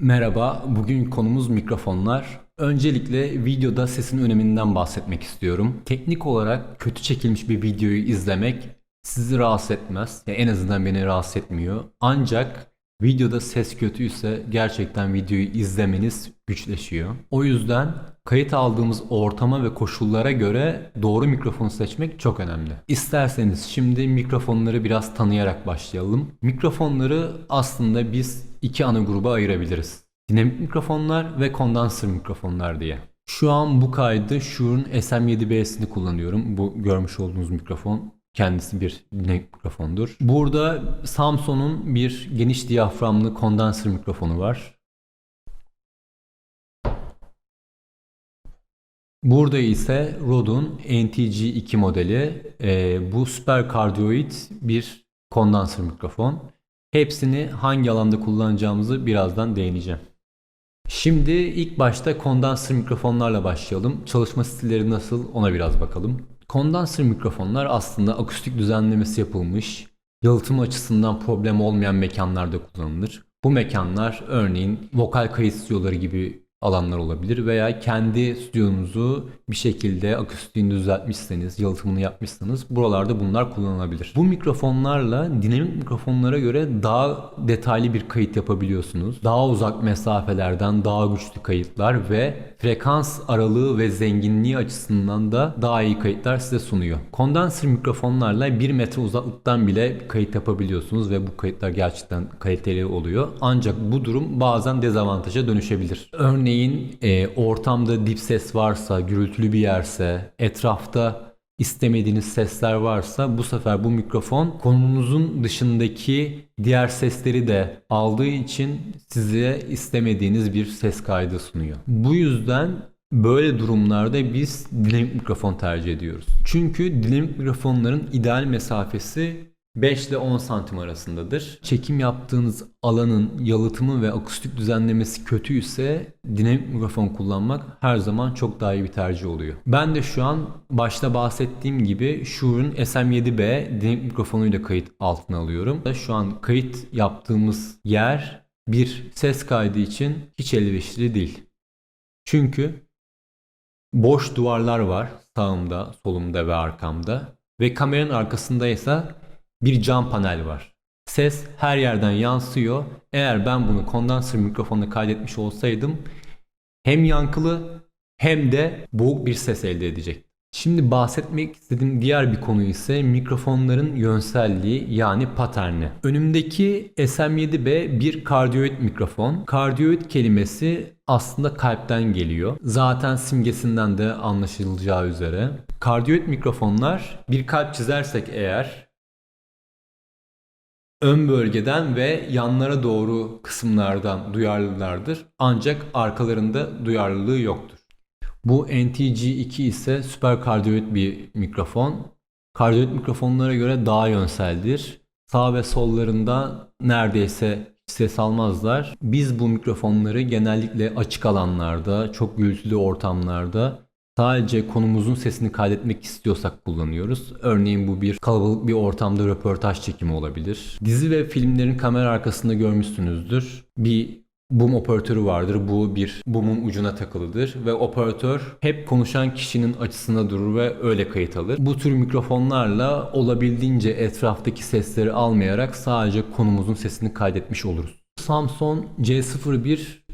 Merhaba, bugün konumuz mikrofonlar. Öncelikle videoda sesin öneminden bahsetmek istiyorum. Teknik olarak kötü çekilmiş bir videoyu izlemek sizi rahatsız etmez. En azından beni rahatsız etmiyor. Ancak videoda ses kötüyse gerçekten videoyu izlemeniz güçleşiyor. O yüzden kayıt aldığımız ortama ve koşullara göre doğru mikrofonu seçmek çok önemli. İsterseniz şimdi mikrofonları biraz tanıyarak başlayalım. Mikrofonları aslında biz iki ana gruba ayırabiliriz. Dinamik mikrofonlar ve kondansör mikrofonlar diye. Şu an bu kaydı Shure'un SM7B'sini kullanıyorum. Bu görmüş olduğunuz mikrofon kendisi bir dinamik mikrofondur. Burada Samsung'un bir geniş diyaframlı kondansör mikrofonu var. Burada ise Rode'un NTG2 modeli. Ee, bu süper kardioid bir kondansör mikrofon. Hepsini hangi alanda kullanacağımızı birazdan değineceğim. Şimdi ilk başta kondansör mikrofonlarla başlayalım. Çalışma stilleri nasıl ona biraz bakalım. Kondansör mikrofonlar aslında akustik düzenlemesi yapılmış, yalıtım açısından problem olmayan mekanlarda kullanılır. Bu mekanlar örneğin vokal kayıt stüdyoları gibi alanlar olabilir veya kendi stüdyonuzu bir şekilde akustiğini düzeltmişseniz, yalıtımını yapmışsanız buralarda bunlar kullanılabilir. Bu mikrofonlarla dinamik mikrofonlara göre daha detaylı bir kayıt yapabiliyorsunuz. Daha uzak mesafelerden daha güçlü kayıtlar ve frekans aralığı ve zenginliği açısından da daha iyi kayıtlar size sunuyor. Kondansör mikrofonlarla 1 metre uzaklıktan bile kayıt yapabiliyorsunuz ve bu kayıtlar gerçekten kaliteli oluyor. Ancak bu durum bazen dezavantaja dönüşebilir. Örneğin e, ortamda dip ses varsa, gürültülü bir yerse, etrafta istemediğiniz sesler varsa bu sefer bu mikrofon konunuzun dışındaki diğer sesleri de aldığı için size istemediğiniz bir ses kaydı sunuyor. Bu yüzden Böyle durumlarda biz dinamik mikrofon tercih ediyoruz. Çünkü dinamik mikrofonların ideal mesafesi 5 ile 10 santim arasındadır. Çekim yaptığınız alanın yalıtımı ve akustik düzenlemesi kötüyse dinamik mikrofon kullanmak her zaman çok daha iyi bir tercih oluyor. Ben de şu an başta bahsettiğim gibi Shure'un SM7B dinamik mikrofonuyla kayıt altına alıyorum. Şu an kayıt yaptığımız yer bir ses kaydı için hiç elverişli değil. Çünkü boş duvarlar var sağımda, solumda ve arkamda ve kameranın arkasında ise bir cam panel var. Ses her yerden yansıyor. Eğer ben bunu kondansör mikrofonla kaydetmiş olsaydım hem yankılı hem de boğuk bir ses elde edecek. Şimdi bahsetmek istediğim diğer bir konu ise mikrofonların yönselliği yani paterni. Önümdeki SM7B bir kardioid mikrofon. Kardioid kelimesi aslında kalpten geliyor. Zaten simgesinden de anlaşılacağı üzere. Kardioid mikrofonlar bir kalp çizersek eğer ön bölgeden ve yanlara doğru kısımlardan duyarlılardır. Ancak arkalarında duyarlılığı yoktur. Bu NTG2 ise süper kardioid bir mikrofon. Kardioid mikrofonlara göre daha yönseldir. Sağ ve sollarında neredeyse ses almazlar. Biz bu mikrofonları genellikle açık alanlarda, çok gürültülü ortamlarda sadece konumuzun sesini kaydetmek istiyorsak kullanıyoruz. Örneğin bu bir kalabalık bir ortamda röportaj çekimi olabilir. Dizi ve filmlerin kamera arkasında görmüşsünüzdür. Bir boom operatörü vardır. Bu bir boom'un ucuna takılıdır ve operatör hep konuşan kişinin açısına durur ve öyle kayıt alır. Bu tür mikrofonlarla olabildiğince etraftaki sesleri almayarak sadece konumuzun sesini kaydetmiş oluruz. Samsung C01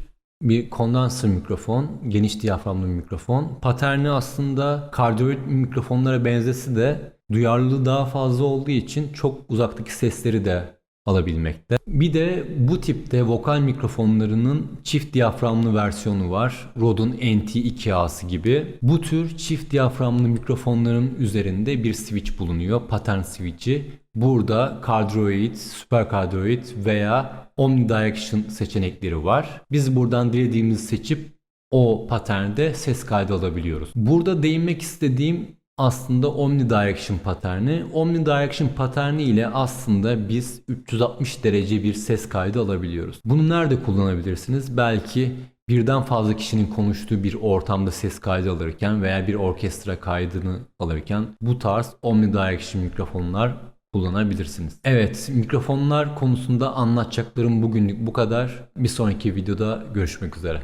bir kondansör mikrofon, geniş diyaframlı mikrofon. Paterni aslında kardioid mikrofonlara benzesi de duyarlılığı daha fazla olduğu için çok uzaktaki sesleri de alabilmekte. Bir de bu tipte vokal mikrofonlarının çift diyaframlı versiyonu var. Rode'un NT2A'sı gibi. Bu tür çift diyaframlı mikrofonların üzerinde bir switch bulunuyor. Pattern switch'i. Burada kardioid, süper kardioid veya omnidirection seçenekleri var. Biz buradan dilediğimizi seçip o paternde ses kaydı alabiliyoruz. Burada değinmek istediğim aslında omnidirection paterni. Omnidirection paterni ile aslında biz 360 derece bir ses kaydı alabiliyoruz. Bunu nerede kullanabilirsiniz? Belki birden fazla kişinin konuştuğu bir ortamda ses kaydı alırken veya bir orkestra kaydını alırken bu tarz omnidirection mikrofonlar kullanabilirsiniz. Evet, mikrofonlar konusunda anlatacaklarım bugünlük bu kadar. Bir sonraki videoda görüşmek üzere.